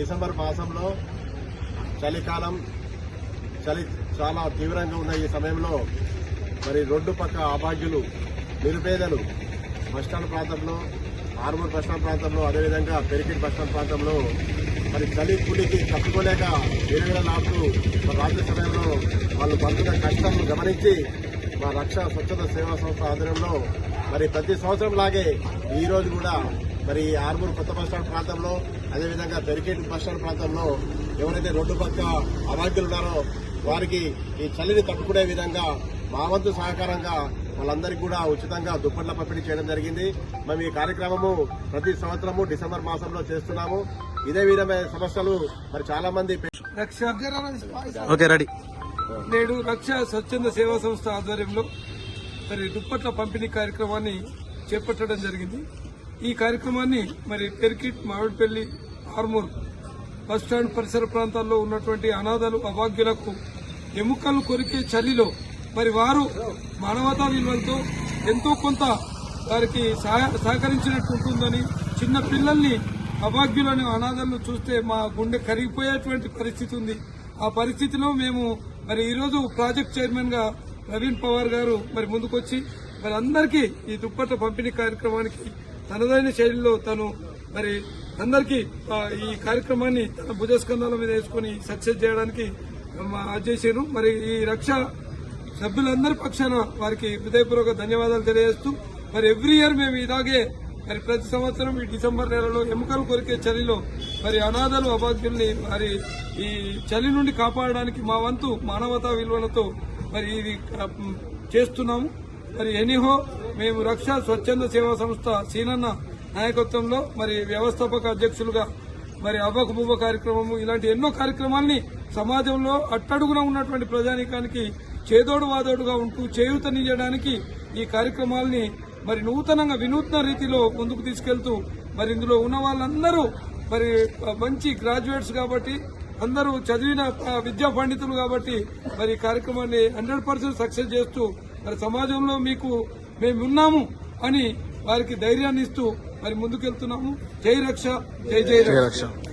December మాసంలో చలికాలం చలి చాలా తీవ్రంగా ఉన్న ఈ సమయంలో మరి రోడ్డు పక్క అభాగ్యులు నిరుపేదలు బస్టాండ్ ప్రాంతంలో ఆర్మూర్ బస్టాండ్ ప్రాంతంలో అదేవిధంగా పెరికిట్ బస్టాండ్ ప్రాంతంలో మరి చలి పులికి తట్టుకోలేక వేరువేల ఆపుతూ మా రాత్రి సమయంలో వాళ్ళు పడుతున్న కష్టం గమనించి మా రక్ష స్వచ్ఛత సేవా సంస్థ ఆధ్వర్యంలో మరి ప్రతి సంవత్సరం లాగే ఈరోజు కూడా మరి ఆర్మూర్ కొత్త బస్టాండ్ ప్రాంతంలో అదేవిధంగా పెరికేట్ బస్టాండ్ ప్రాంతంలో ఎవరైతే రోడ్డు పక్క అభాగ్యులు ఉన్నారో వారికి ఈ చలిని తట్టుకునే విధంగా మా వంతు సహకారంగా వాళ్ళందరికీ కూడా ఉచితంగా దుప్పట్ల పంపిణీ చేయడం జరిగింది. మేము ఈ కార్యక్రమము ప్రతి సంవత్సరము డిసెంబర్ మాసంలో చేస్తున్నాము. ఇదే విధమైన సమస్యలు మరి చాలా మంది రక్ష ఓకే రెడీ. నేడు రక్ష స్వచ్ఛంద సేవా సంస్థ ఆధ్వర్యంలో మరి దుప్పట్ల పంపిణీ కార్యక్రమాన్ని చేపట్టడం జరిగింది. ఈ కార్యక్రమాన్ని మరి పెరికిట్ మామిడిపల్లి ఆర్మూర్ బస్టాండ్ పరిసర ప్రాంతాల్లో ఉన్నటువంటి అనాథలు అభాగ్యులకు ఎముకలు కొరికే చలిలో మరి వారు మానవతా విలువలతో ఎంతో కొంత వారికి సహ- సహకరించినట్టు ఉంటుందని చిన్న పిల్లల్ని అభాగ్యులను అనాథలను చూస్తే మా గుండె కరిగిపోయేటువంటి పరిస్థితి ఉంది. ఆ పరిస్థితిలో మేము మరి ఈరోజు ప్రాజెక్ట్ చైర్మన్గా నవీన్ పవార్ గారు మరి ముందుకొచ్చి మరి అందరికీ ఈ దుప్పట్ల పంపిణీ కార్యక్రమానికి తనదైన శైలిలో తను మరి అందరికీ ఈ కార్యక్రమాన్ని తన భుజస్కంధాల మీద వేసుకుని సక్సెస్ చేయడానికి మా చేశారు మరి ఈ రక్ష సభ్యులందరి పక్షాన వారికి హృదయపూర్వక ధన్యవాదాలు తెలియజేస్తూ మరి ఎవ్రీ ఇయర్ మేము ఇలాగే మరి ప్రతి సంవత్సరం ఈ డిసెంబర్ నెలలో ఎముకలు కొరికే చలిలో మరి అనాథలు అభాగ్యుల్ని మరి ఈ చలి నుండి కాపాడడానికి మా వంతు మానవతా విలువలతో మరి ఇది చేస్తున్నాము. మరి ఎనీహో మేము రక్ష స్వచ్ఛంద సేవా సంస్థ సీనన్న నాయకత్వంలో మరి వ్యవస్థాపక అధ్యక్షులుగా మరి అవ్వకు బువ్వ కార్యక్రమము ఇలాంటి ఎన్నో కార్యక్రమాల్ని సమాజంలో అట్టడుగున ఉన్నటువంటి ప్రజానీకానికి చేదోడు వాదోడుగా ఉంటూ చేయూతనియడానికి ఈ కార్యక్రమాల్ని మరి నూతనంగా వినూత్న రీతిలో ముందుకు తీసుకెళ్తూ మరి ఇందులో ఉన్న వాళ్ళందరూ మరి మంచి గ్రాడ్యుయేట్స్ కాబట్టి అందరూ చదివిన విద్యా పండితులు కాబట్టి మరి కార్యక్రమాన్ని హండ్రెడ్ పర్సెంట్ సక్సెస్ చేస్తూ మరి సమాజంలో మీకు మేమున్నాము అని వారికి ధైర్యాన్ని ఇస్తూ మరి ముందుకెళ్తున్నాము. జై రక్ష జై జై రక్ష. రక్ష.